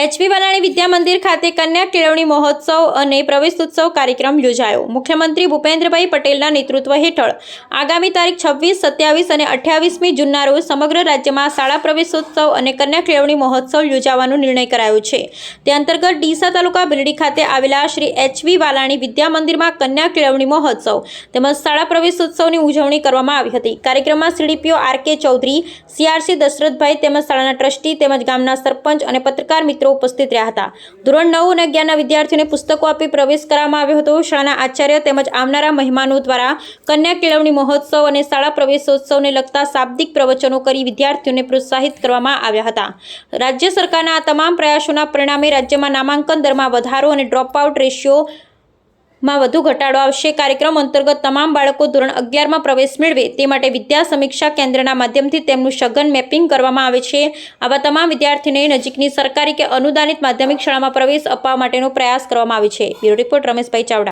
HP Valani Vidya Mandir ખાતે કન્યા કેળવણી મહોત્સવ અને પ્રવેશોત્સવ કાર્યક્રમ યોજાયો. મુખ્યમંત્રી ભૂપેન્દ્રભાઈ પટેલના નેતૃત્વ હેઠળ આગામી તારીખ છવ્વીસ, સત્યાવીસ અને અઠ્યાવીસમી જૂનના રોજ સમગ્ર રાજ્યમાં શાળા પ્રવેશોત્સવ અને કન્યા કેળવણી મહોત્સવ યોજાવાનો નિર્ણય કરાયો છે. તે અંતર્ગત ડીસા તાલુકા બિલડી ખાતે આવેલા શ્રી એચવી વાલાણી વિદ્યા મંદિરમાં કન્યા કેળવણી મહોત્સવ તેમજ શાળા પ્રવેશોત્સવની ઉજવણી કરવામાં આવી હતી. કાર્યક્રમમાં CDPO R K Chaudhary CRC Dasharathbhai તેમજ શાળાના ટ્રસ્ટી તેમજ ગામના સરપંચ અને પત્રકાર મિત્રો ઉપસ્થિત રહ્યા હતા. ધોરણ નવ અને અગિયારના વિદ્યાર્થીઓને પુસ્તકો આપી પ્રવેશ કરવામાં આવ્યો હતો. શાળાના આચાર્ય તેમજ આવનારા મહેમાનો દ્વારા કન્યા કેળવણી મહોત્સવ અને શાળા પ્રવેશોત્સવને લગતા શાબ્દિક પ્રવચનો કરી વિદ્યાર્થીઓને પ્રોત્સાહિત કરવામાં આવ્યા હતા. રાજ્ય સરકારના આ તમામ પ્રયાસોના પરિણામે રાજ્યમાં નામાંકન દરમાં વધારો અને ડ્રોપ આઉટ રેશિયો માં વધુ ઘટાડો આવશે. કાર્યક્રમ અંતર્ગત તમામ બાળકો ધોરણ અગિયારમાં પ્રવેશ મેળવે તે માટે વિદ્યા સમીક્ષા કેન્દ્રના માધ્યમથી તેમનું સઘન મેપિંગ કરવામાં આવે છે. આવા તમામ વિદ્યાર્થીઓને નજીકની સરકારી કે અનુદાનિત માધ્યમિક શાળામાં પ્રવેશ અપાવવા માટેનો પ્રયાસ કરવામાં આવે છે. Bureau report Rameshbhai Chavda.